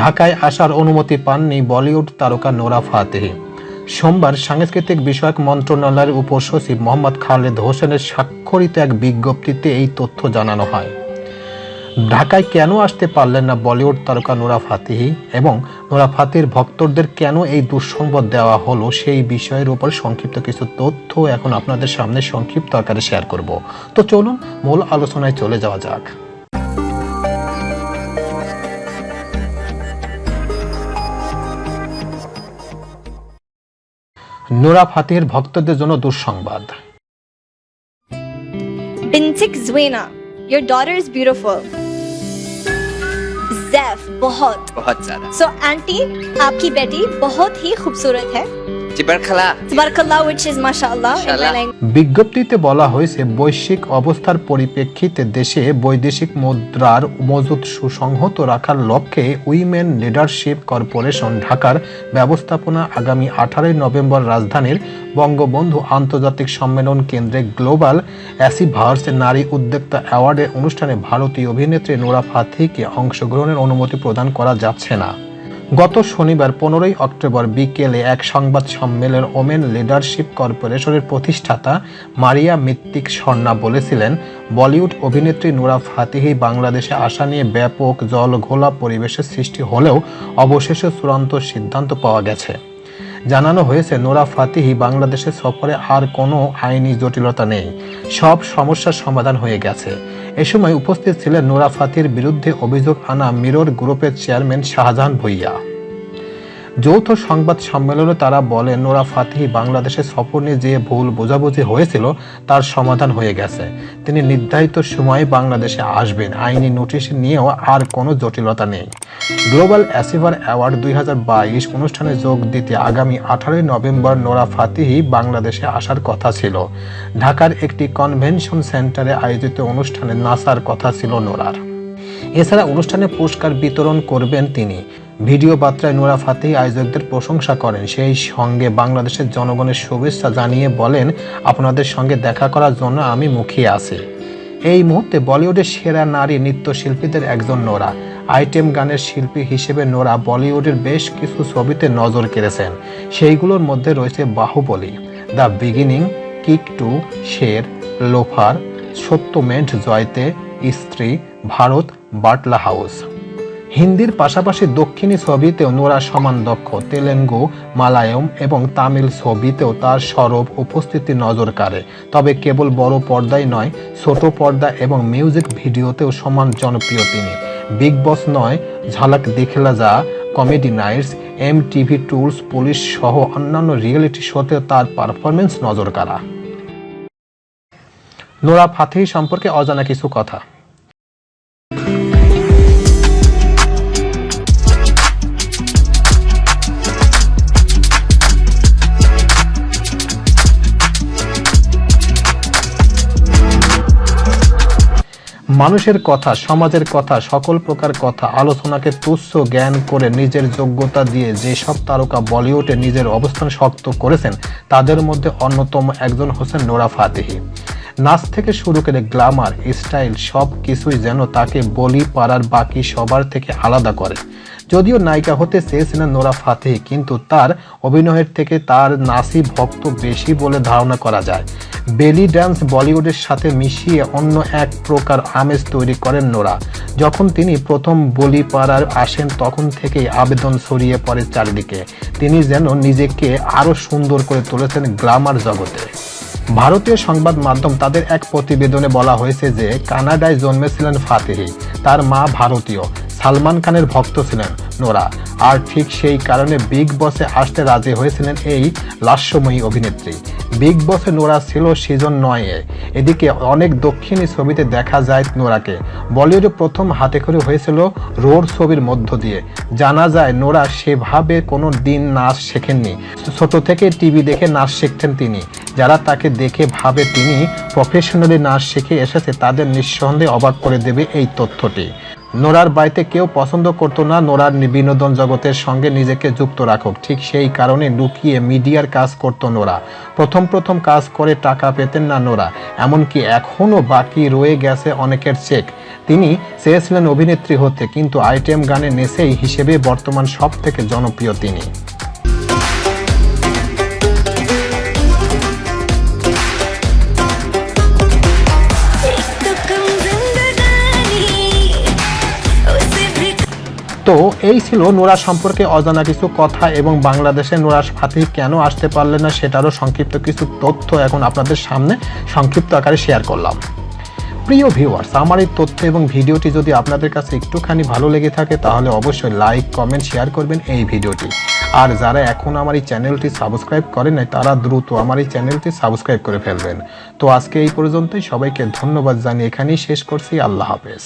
ঢাকায় আসার অনুমতি পাননি বলিউড তারকা নোরা ফাতেহি। সোমবার সাংস্কৃতিক বিষয়ক মন্ত্রণালয়ের উপসচিব মোহাম্মদ খালেদ হোসেনের স্বাক্ষরিত এক বিজ্ঞপ্তিতে এই তথ্য জানানো হয়। ঢাকায় কেন আসতে পারলেন না বলিউড তারকা নোরা ফাতেহি এবং নোরা ফাতেহির ভক্তদের কেন এই দুঃসংবাদ দেওয়া হলো সেই বিষয়ের উপর সংক্ষিপ্ত কিছু তথ্য এখন আপনাদের সামনে সংক্ষিপ্ত আকারে শেয়ার করব। তো চলুন মূল আলোচনায় চলে যাওয়া যাক। নোরা ফাতেহির ভক্তদের জন্য দুঃসংবাদ बिंतिक जुएना your daughter is beautiful जैफ बहुत बहुत ज्यादा सो आंटी आपकी बेटी बहुत ही खूबसूरत है বিজ্ঞপ্তিতে বলা হয়েছে বৈশ্বিক অবস্থার পরিপ্রেক্ষিতে দেশে বৈদেশিক মুদ্রার মজুত সুসংহত রাখার লক্ষ্যে উইমেন লিডারশিপ কর্পোরেশন ঢাকার ব্যবস্থাপনা আগামী আঠারোই নভেম্বর রাজধানীর বঙ্গবন্ধু আন্তর্জাতিক সম্মেলন কেন্দ্রে গ্লোবাল অ্যাসিভার্স নারী উদ্যোক্তা অ্যাওয়ার্ডের অনুষ্ঠানে ভারতীয় অভিনেত্রী নোরা ফাথিকে অংশগ্রহণের অনুমতি প্রদান করা যাচ্ছে না। গত শনিবার পনেরোই অক্টোবর বিকেলে এক সংবাদ সম্মেলন ওমেন লিডারশিপ কর্পোরেশনের প্রতিষ্ঠাতা মারিয়া মিত্তিক স্বর্ণা বলেছিলেন, বলিউড অভিনেত্রী নুরা ফাতিহি বাংলাদেশে আসা নিয়ে ব্যাপক জলঘোলা পরিবেশের সৃষ্টি হলেও অবশেষে চূড়ান্ত সিদ্ধান্ত পাওয়া গেছে। জানানো হয়েছে, নোরা ফাতিহি বাংলাদেশের সফরে আর কোনো আইনি জটিলতা নেই। সব সমস্যার সমাধান হয়ে গেছে। এ সময় উপস্থিত ছিলেন নোরা ফাতির বিরুদ্ধে অভিযোগ আনা মিরর গ্রুপের চেয়ারম্যান শাহজাহান ভুইয়া। যৌথ সংবাদ সম্মেলনে তারা বলেন, নোরা ফাতিহি বাংলাদেশে সফর নিয়ে যে ভুল বোঝাবুঝি হয়েছিল, তার সমাধান হয়ে গেছে। তিনি নির্ধারিত সময়ে বাংলাদেশে আসবেন। আইনি নোটিশ নিয়েও আর কোনো জটিলতা নেই। গ্লোবাল অ্যাসিভার অ্যাওয়ার্ড দুই অনুষ্ঠানে যোগ দিতে আগামী আঠারোই নভেম্বর নোরা ফাতিহি বাংলাদেশে আসার কথা ছিল। ঢাকার একটি কনভেনশন সেন্টারে আয়োজিত অনুষ্ঠানে নাসার কথা ছিল নোরার। এছাড়া অনুষ্ঠানে পুরস্কার বিতরণ করবেন তিনি। ভিডিও বার্তায় নোরা ফাতেহি আয়োজকদের প্রশংসা করেন। সেই সঙ্গে বাংলাদেশের জনগণের শুভেচ্ছা জানিয়ে বলেন, আপনাদের সঙ্গে দেখা করার জন্য আমি মুখিয়ে আছি। এই মুহূর্তে বলিউডের সেরা নারী নৃত্যশিল্পীদের একজন নোরা। আইটেম গানের শিল্পী হিসেবে নোরা বলিউডের বেশ কিছু ছবিতে নজর কেড়েছেন। সেইগুলোর মধ্যে রয়েছে Baahubali, the beginning, kick two, Sher, Loafer Satyameva Jayate, Stree, Bharat, Batla house. হিন্দির পাশাপাশি দক্ষিণী ছবিতেও নোরা সমান দক্ষ তেলেঙ্গু মালায়ম এবং তামিল ছবিতেও তার সরব উপস্থিতি নজর কাড়ে। তবে কেবল বড় পর্দায় নয়, ছোট পর্দা এবং মিউজিক ভিডিওতেও সমান জনপ্রিয় তিনি। বিগ বস নয়, Jhalak Dikhhla Jaa, comedy nights MTV tools police সহ অন্যান্য রিয়েলিটি শোতেও তার পারফরমেন্স নজর কাড়া। নোরা ফাতেহি সম্পর্কে অজানা কিছু কথা। মানুষের কথা, সমাজের কথা, সকল প্রকার কথা, আলোচনাকে তুচ্ছ জ্ঞান করে নিজের যোগ্যতা দিয়ে যেসব তারকা বলিউডে নিজের অবস্থান শক্ত করেছেন, তাদের মধ্যে অন্যতম একজন হোসেন নোরা ফাতেহি। নাচ থেকে শুরু করে গ্লামার, স্টাইল, সব কিছুই যেন তাকে বলি পাড়ার বাকি সবার থেকে আলাদা করে। যদিও নায়িকা হতে চেয়েছিলেন নোরা ফাতেহি, কিন্তু তার অভিনয়ের থেকে তার নাসি ভক্ত বেশি বলে ধারণা করা যায়। বেলি ড্যান্স বলিউডের সাথে মিশিয়ে অন্য এক প্রকার আমেজ তৈরি করেন নোরা। যখন তিনি প্রথম বলি পাড়ার আসেন, তখন থেকেই আবেদন ছড়িয়ে পড়ে চারিদিকে। তিনি যেন নিজেকে আরও সুন্দর করে তুলেছেন গ্ল্যামার জগতে। ভারতীয় সংবাদ মাধ্যম তাদের এক প্রতিবেদনে বলা হয়েছে যে, কানাডায় জন্মেছিলেন ফাতেহি। তার মা ভারতীয়। সালমান খানের ভক্ত ছিলেন নোরা। আর ঠিক সেই কারণে বিগ বসে আসতে রাজি হয়েছিলেন এই লাস্যময়ী অভিনেত্রী। বিগ বসে নোরা ছিল সিজন নয়ে। এদিকে অনেক দক্ষিণী ছবিতে দেখা যায় নোরাকে। বলিউডে প্রথম হাতে করে হয়েছিল রোড ছবির মধ্য দিয়ে। জানা যায় নোরা সেভাবে কোনো দিন নাচ শেখেননি। ছোট থেকে টিভি দেখে নাচ শিখতেন তিনি। যারা তাকে দেখে ভাবে তিনি প্রফেশনালি নাচ শিখে এসেছে, তাদের নিঃসন্দেহে অবাক করে দেবে এই তথ্যটি। নোরার বাড়িতে কেউ পছন্দ করতো না, নোরার বিনোদন জগতের সঙ্গে নিজেকে যুক্ত রাখুক। ঠিক সেই কারণে লুকিয়ে মিডিয়ার কাজ করতো নোরা। প্রথম প্রথম কাজ করে টাকা পেতেন না নোরা, এমনকি এখনও বাকি রয়ে গেছে অনেকের চেক। তিনি চেয়েছিলেন অভিনেত্রী হতে, কিন্তু আইটেম গানে নেসেই হিসেবে বর্তমান সব থেকে জনপ্রিয় তিনি। তো এই ছিল নোরা সম্পর্কে অজানা কিছু কথা এবং বাংলাদেশে নোরা ফাতিহ কেন আসতে পারলে না সেটারও সংক্ষিপ্ত কিছু তথ্য এখন আপনাদের সামনে সংক্ষিপ্ত আকারে শেয়ার করলাম। প্রিয় ভিউয়ার্স আমার এই তথ্য এবং ভিডিওটি যদি আপনাদের কাছে একটুখানি ভালো লেগে থাকে, তাহলে অবশ্যই লাইক কমেন্ট শেয়ার করবেন এই ভিডিওটি। আর যারা এখন আমার এই চ্যানেলটি সাবস্ক্রাইব করেন নাই, তারা দ্রুত আমার এই চ্যানেলটি সাবস্ক্রাইব করে ফেলবেন। তো আজকে এই পর্যন্তই, সবাইকে ধন্যবাদ জানিয়ে এখানেই শেষ করছি। আল্লাহ হাফেজ।